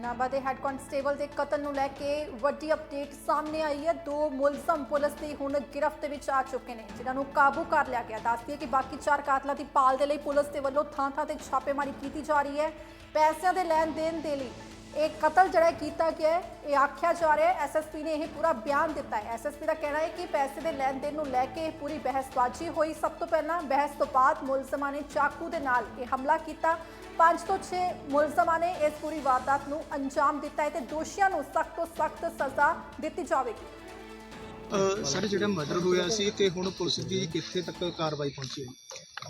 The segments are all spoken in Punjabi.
ਨਾਭਾ ਦੇ ਹੈੱਡ ਕਾਂਸਟੇਬਲ ਦੇ ਕਤਲ ਨੂੰ ਲੈ ਕੇ ਵੱਡੀ ਅਪਡੇਟ ਸਾਹਮਣੇ ਆਈ ਹੈ। ਦੋ ਮੁਲਜ਼ਮ ਪੁਲਿਸ ਦੀ ਹੁਣ ਗ੍ਰਿਫ਼ਤ ਵਿੱਚ ਆ ਚੁੱਕੇ ਨੇ, ਜਿਨ੍ਹਾਂ ਨੂੰ ਕਾਬੂ ਕਰ ਲਿਆ ਗਿਆ। ਦੱਸਦੀ ਹੈ ਕਿ ਬਾਕੀ ਚਾਰ ਕਾਤਲਾਂ ਦੀ ਪਾਲ ਦੇ ਲਈ ਪੁਲਿਸ ਦੇ ਵੱਲੋਂ ਥਾਂ-ਥਾਂ ਤੇ ਛਾਪੇਮਾਰੀ ਕੀਤੀ ਜਾ ਰਹੀ ਹੈ। ਪੈਸਿਆਂ ਦੇ ਲੈਣ ਦੇਣ ਦੇ ਲਈ ਇਹ ਕਤਲ ਜਿਹੜਾ ਕੀਤਾ ਗਿਆ ਹੈ, ਇਹ ਆਖਿਆ ਜਾ ਰਿਹਾ ਹੈ ਐਸਐਸਪੀ ਨੇ ਇਹ ਪੂਰਾ ਬਿਆਨ ਦਿੱਤਾ ਹੈ। ਐਸਐਸਪੀ ਦਾ ਕਹਿਣਾ ਹੈ ਕਿ ਪੈਸੇ ਦੇ ਲੈਣ ਦੇਣ ਨੂੰ ਲੈ ਕੇ ਇਹ ਪੂਰੀ ਬਹਿਸਬਾਜ਼ੀ ਹੋਈ। ਸਭ ਤੋਂ ਪਹਿਲਾਂ ਬਹਿਸ ਤੋਂ ਬਾਅਦ ਮੁਲਜ਼ਮਾਂ ਨੇ ਚਾਕੂ ਦੇ ਨਾਲ ਇਹ ਹਮਲਾ ਕੀਤਾ। 5 ਤੋਂ 6 ਮੁਲਜ਼ਮਾਂ ਨੇ ਇਸ ਪੂਰੀ ਵਾਰਦਾਤ ਨੂੰ ਅੰਜਾਮ ਦਿੱਤਾ ਹੈ ਤੇ ਦੋਸ਼ੀਆਂ ਨੂੰ ਸਖਤ ਤੋਂ ਸਖਤ ਸਜ਼ਾ ਦਿੱਤੀ ਜਾਵੇਗੀ। ਸਰ ਜਿਹੜਾ ਮਰਡਰ ਹੋਇਆ ਸੀ ਤੇ ਹੁਣ ਪੁਲਿਸ ਦੀ ਕਿੱਥੇ ਤੱਕ ਕਾਰਵਾਈ ਪਹੁੰਚੀ ਹੈ?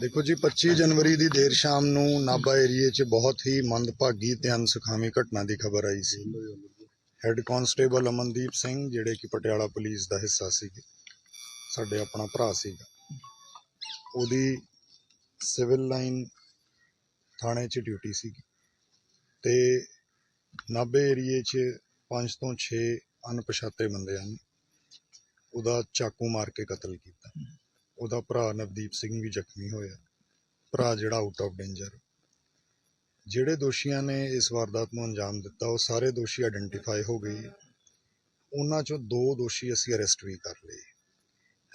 ਦੇਖੋ ਜੀ 25 ਜਨਵਰੀ ਦੀ ਦੇਰ ਸ਼ਾਮ ਨੂੰ ਨਾਭਾ ਏਰੀਏ 'ਚ ਬਹੁਤ ਹੀ ਮੰਦਭਾਗੀ ਤੇ ਅਨਸੁਖਾਵੀ ਘਟਨਾ ਦੀ ਖਬਰ ਆਈ ਸੀ। ਹੈੱਡ ਕਾਂਸਟੇਬਲ ਅਮਨਦੀਪ ਸਿੰਘ, ਜਿਹੜੇ ਕਿ ਪਟਿਆਲਾ ਪੁਲਿਸ ਦਾ ਹਿੱਸਾ ਸੀਗੇ, ਸਾਡੇ ਆਪਣਾ ਭਰਾ ਸੀਗਾ, ਉਹਦੀ ਸਿਵਲ ਲਾਈਨ ਥਾਣੇ 'ਚ ਡਿਊਟੀ ਸੀ ਤੇ ਨਾਭੇ ਏਰੀਏ 'ਚ 5 ਤੋਂ 6 ਅਣਪਛਾਤੇ ਬੰਦੇ ਹਨ। ਉਹਦਾ ਚਾਕੂ ਮਾਰ ਕੇ ਕਤਲ ਕੀਤਾ। ਉਹਦਾ ਭਰਾ ਨਵਦੀਪ ਸਿੰਘ ਵੀ ਜ਼ਖਮੀ ਹੋਇਆ। ਭਰਾ ਜਿਹੜਾ ਆਊਟ ਆਫ ਡੇਂਜਰ ਜਿਹੜੇ ਦੋਸ਼ੀਆਂ ਨੇ ਇਸ ਵਾਰਦਾਤ ਨੂੰ ਅੰਜਾਮ ਦਿੱਤਾ ਉਹ ਸਾਰੇ ਦੋਸ਼ੀ ਆਇਡੈਂਟੀਫਾਈ ਹੋ ਗਏ। ਉਹਨਾਂ ਚੋਂ ਦੋ ਦੋਸ਼ੀ ਅਸੀਂ ਅਰੈਸਟ ਵੀ ਕਰ ਲਏ।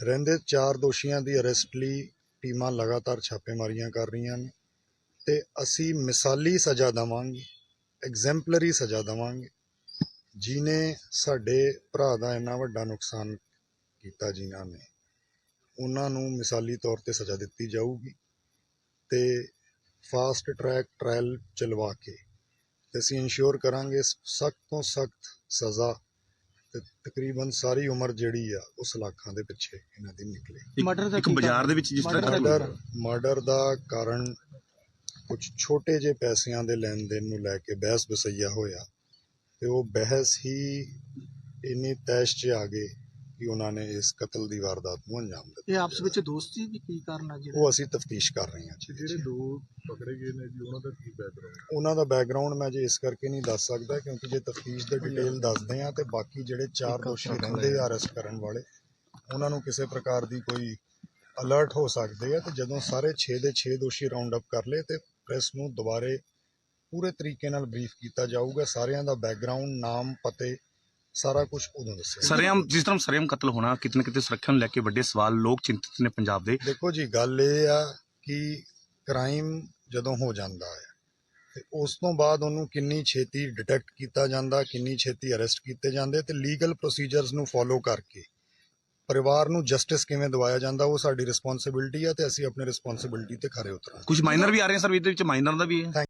ਰਹਿੰਦੇ ਚਾਰ ਦੋਸ਼ੀਆਂ ਦੀ ਅਰੈਸਟ ਲਈ ਟੀਮਾਂ ਲਗਾਤਾਰ ਛਾਪੇਮਾਰੀਆਂ ਕਰ ਰਹੀਆਂ ਨੇ ਤੇ ਅਸੀਂ ਮਿਸਾਲੀ ਸਜ਼ਾ ਦੇਵਾਂਗੇ ਐਗਜ਼ੈਂਪਲਰੀ ਸਜ਼ਾ ਦੇਵਾਂਗੇ। ਜਿਨੇ ਸਾਡੇ ਭਰਾ ਦਾ ਇੰਨਾ ਵੱਡਾ ਨੁਕਸਾਨ ਕੀਤਾ ਜਿਨ੍ਹਾਂ ਨੇ ਉਹਨਾਂ ਨੂੰ ਮਿਸਾਲੀ ਤੌਰ ਤੇ ਸਜ਼ਾ ਦਿੱਤੀ ਜਾਊਗੀ ਤੇ ਫਾਸਟ ਟਰੈਕ ਟ੍ਰਾਇਲ ਚਲਵਾ ਕੇ ਤੇ ਅਸੀਂ ਇਨਸ਼ੋਰ ਕਰਾਂਗੇ ਸਖਤ ਤੋਂ ਸਖਤ ਸਜ਼ਾ ਤੇ ਤਕਰੀਬਨ ਸਾਰੀ ਉਮਰ ਜਿਹੜੀ ਆ ਉਸ ਲਾਖਾਂ ਦੇ ਪਿੱਛੇ ਇਹਨਾਂ ਦੀ ਨਿਕਲੇ ਇੱਕ ਬਾਜ਼ਾਰ? ਦੇ ਵਿੱਚ ਜਿਸ ਤਰ੍ਹਾਂ Murder ਦਾ ਮਰਡਰ ਮਰਡਰ ਦਾ ਕਾਰਨ ਕੁਝ ਛੋਟੇ ਜਿਹੇ ਪੈਸਿਆਂ ਦੇ ਲੈਣ ਦੇਣ ਨੂੰ ਲੈ ਕੇ ਬਹਿਸ ਬਸਈਆ ਹੋਇਆ ਤੇ ਉਹ ਬਹਿਸ ਹੀ ਇੰਨੀ ਤੈਸ਼ 'ਚ ਆ ਗਏ ਕਿ ਉਹਨਾਂ ਨੇ ਇਸ ਕਤਲ ਦੀ ਵਾਰਦਾਤ ਨੂੰ ਅੰਜਾਮ ਦਿੱਤਾ ਇਹ ਆਪਸ ਵਿੱਚ ਦੋਸਤੀ ਵੀ ਕੀ ਕਾਰਨ ਆ ਜਿਹੜਾ ਉਹ ਅਸੀਂ ਤਫਤੀਸ਼ ਕਰ ਰਹੇ ਹਾਂ ਜਿਹੜੇ ਦੋ ਪਕੜੇ ਗਏ ਨੇ ਜੀ ਉਹਨਾਂ ਦਾ ਕੀ ਬੈਕਗ੍ਰਾਉਂਡ ਉਹਨਾਂ ਦਾ ਬੈਕਗ੍ਰਾਉਂਡ ਮੈਂ ਜੇ ਇਸ ਕਰਕੇ ਨਹੀਂ ਦੱਸ ਸਕਦਾ ਕਿਉਂਕਿ ਜੇ ਤਫਤੀਸ਼ ਦੇ ਡਿਟੇਲ ਦੱਸਦੇ ਆ ਤੇ ਬਾਕੀ ਜਿਹੜੇ ਚਾਰ ਦੋਸ਼ੀ ਰਹਿੰਦੇ ਆ ਅਰੈਸਟ ਕਰਨ ਵਾਲੇ ਉਹਨਾਂ ਨੂੰ ਕਿਸੇ ਪ੍ਰਕਾਰ ਦੀ ਕੋਈ ਅਲਰਟ ਹੋ ਸਕਦੇ ਆ ਤੇ ਜਦੋਂ ਸਾਰੇ 6 ਦੇ 6 ਦੋਸ਼ੀ ਰਾਉਂਡ ਅਪ ਕਰ ਲਏ ਤੇ ਪ੍ਰੈਸ ਨੂੰ ਦੁਬਾਰੇ ਪੂਰੇ ਤਰੀਕੇ ਨਾਲ ਬਰੀਫ ਕੀਤਾ ਜਾਊਗਾ ਸਾਰਿਆਂ ਦਾ ਬੈਕਗ੍ਰਾਉਂਡ ਨਾਮ ਪਤੇ ਸਾਰਾ ਕੁਝ ਉਦੋਂ ਦੱਸਿਆ ਸਰੇਆਮ ਜਿਸ ਤਰ੍ਹਾਂ ਸਰੇਆਮ ਕਤਲ ਹੋਣਾ ਕਿਤੇ ਨਾ ਕਿਤੇ ਸੁਰੱਖਿਆ ਨੂੰ ਲੈ ਕੇ ਵੱਡੇ ਸਵਾਲ ਲੋਕ ਚਿੰਤਿਤ ਨੇ ਪੰਜਾਬ ਦੇ। ਦੇਖੋ ਜੀ ਗੱਲ ਇਹ ਆ ਕਿ ਕ੍ਰਾਈਮ ਜਦੋਂ ਹੋ ਜਾਂਦਾ ਹੈ ਤੇ ਉਸ ਤੋਂ ਬਾਅਦ ਉਹਨੂੰ ਕਿੰਨੀ ਛੇਤੀ ਡਿਟੈਕਟ ਕੀਤਾ ਜਾਂਦਾ ਕਿੰਨੀ ਛੇਤੀ ਅਰੈਸਟ ਕੀਤੇ ਜਾਂਦੇ ਤੇ ਲੀਗਲ ਪ੍ਰੋਸੀਜਰਸ ਨੂੰ ਫੋਲੋ ਕਰਕੇ ਪਰਿਵਾਰ ਨੂੰ ਜਸਟਿਸ ਕਿਵੇਂ ਦਿਵਾਇਆ ਜਾਂਦਾ ਉਹ ਸਾਡੀ ਰਿਸਪੌਂਸਿਬਿਲਟੀ ਹੈ ਤੇ ਅਸੀਂ ਆਪਣੀ ਰਿਸਪੌਂਸਿਬਿਲਟੀ ਤੇ ਖਰੇ ਉਤਰਾਂਗੇ। ਕੁਝ ਮਾਈਨਰ ਵੀ ਆ ਰਹੇ ਸਰ ਇਹਦੇ ਵਿੱਚ ਮਾਈਨਰ ਦਾ ਵੀ ਹੈ?